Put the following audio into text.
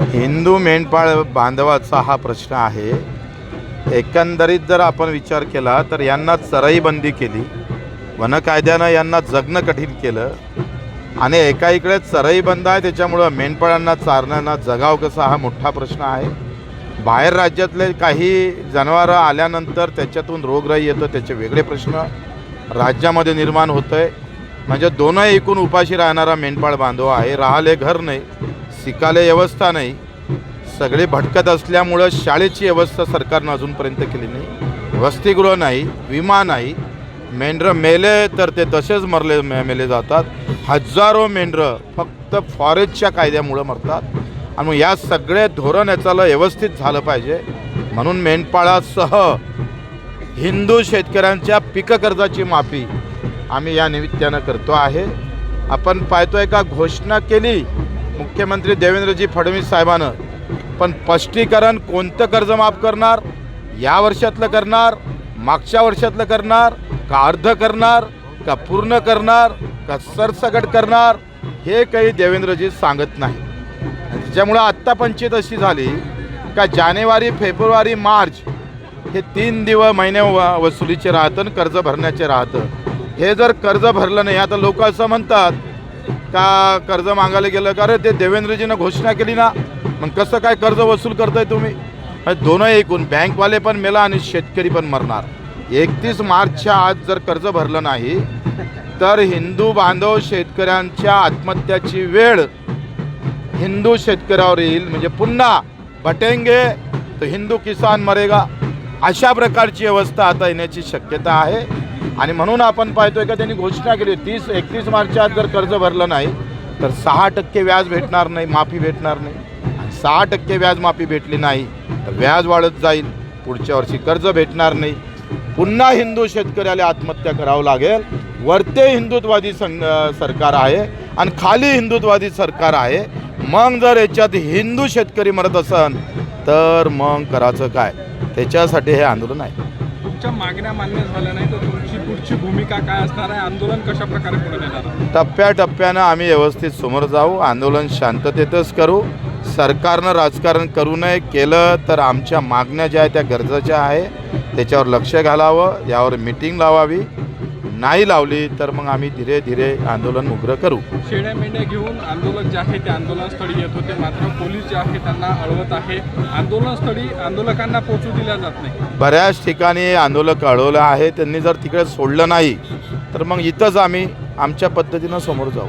हिंदू मेंढपाळ बांधवाचा हा प्रश्न आहे. एकंदरीत जर आपण विचार केला तर यांना चराई बंदी केली. वन कायद्यानं यांना जगणं कठीण केलं. आणि एका इकडे चराई बंद आहे त्याच्यामुळं मेंढपाळांना चारण्यांना जगाव कसा हा मोठा प्रश्न आहे. बाहेर राज्यातले काही जनावरं आल्यानंतर त्याच्यातून रोगराई येतो त्याचे वेगळे प्रश्न. राज्यामध्ये निर्माण होतं आहे म्हणजे दोनही एकूण उपाशी राहणारा मेंढपाळ बांधव आहे राहले घर नाही. शिकायला व्यवस्था नाही. सगळे भटकत असल्यामुळं शाळेची व्यवस्था सरकारनं अजूनपर्यंत केली नाही. वसतिगृह नाही विमा नाही. मेंढरं मेले तर ते तसेच मरले मे मेले जातात. हजारो मेंढरं फक्त फॉरेस्टच्या कायद्यामुळं मरतात. आणि मग या सगळे धोरण याचाला व्यवस्थित झालं पाहिजे. म्हणून मेंढपाळासह हिंदू शेतकऱ्यांच्या पीक कर्जाची माफी आम्ही या निमित्तानं करतो आहे. आपण पाहतोय का घोषणा केली? मुख्यमंत्री देवेंद्रजी फडणवीस साहेबानं पण स्पष्टीकरण कोणतं कर्ज माफ करणार? या वर्षातलं करणार? मागच्या वर्षातलं करणार? का अर्ध करणार? का पूर्ण करणार? का सरसकट करणार? हे काही देवेंद्रजी सांगत नाही. त्याच्यामुळं आत्ता पंचायत अशी झाली का जानेवारी फेब्रुवारी मार्च हे तीन दिवस महिने वसुलीचे राहतं आणि कर्ज भरण्याचे राहतं. हे जर कर्ज भरलं नाही आता लोक असं म्हणतात का कर्ज मागायला गेलं? का अरे ते देवेंद्रजीनं घोषणा केली ना? मग कसं काय कर्ज वसूल करताय तुम्ही? दोनही एकूण बँकवाले पण मेला आणि शेतकरी पण मरणार. एकतीस मार्चच्या आज जर कर्ज भरलं नाही तर हिंदू बांधव शेतकऱ्यांच्या आत्महत्याची वेळ हिंदू शेतकऱ्यावर येईल. म्हणजे पुन्हा भटेंगे तर हिंदू किसान मरेगा. अशा प्रकारची अवस्था आता येण्याची शक्यता आहे. आणि म्हणून आपण पाहतोय का त्यांनी घोषणा केली तीस एकतीस मार्चच्या आत जर कर्ज भरलं नाही तर सहा टक्के व्याज भेटणार नाही माफी भेटणार नाही. आणि सहा टक्के व्याज माफी भेटली नाही तर व्याज वाढत जाईल पुढच्या वर्षी कर्ज भेटणार नाही. पुन्हा हिंदू शेतकऱ्याला आत्महत्या करावं लागेल. वरते हिंदुत्वादी संघ सरकार आहे आणि खाली हिंदुत्वादी सरकार आहे. मग जर याच्यात हिंदू शेतकरी मरत असन तर मग करायचं काय? त्याच्यासाठी हे आंदोलन आहे. तुमच्या मागण्या मान्य झाल्या नाही तर तुमची पुढची भूमिका काय असणार आहे? आंदोलन कशा प्रकारे पुढे नेणार? टप्प्याटप्प्यानं आम्ही व्यवस्थित समोर जाऊ आंदोलन शांततेतच करू. सरकारनं राजकारण करू नये केलं तर आमच्या मागण्या ज्या आहेत त्या गरजेच्या आहे. त्याच्यावर लक्ष घालावं यावर मिटिंग लावावी. नाही लावली तर मग आम्ही धीरे धीरे आंदोलन उग्र करू. शेळ्या मेंढ्या घेऊन आंदोलक जे आहे ते आंदोलनस्थळी येत होते. मात्र पोलीस जे आहे त्यांना अडवत आहे. आंदोलनस्थळी आंदोलकांना पोचू दिल्या जात नाही. बऱ्याच ठिकाणी आंदोलक अडवलं आहे. त्यांनी जर तिकडे सोडलं नाही तर मग इथंच आम्ही आमच्या पद्धतीनं समोर जाऊ.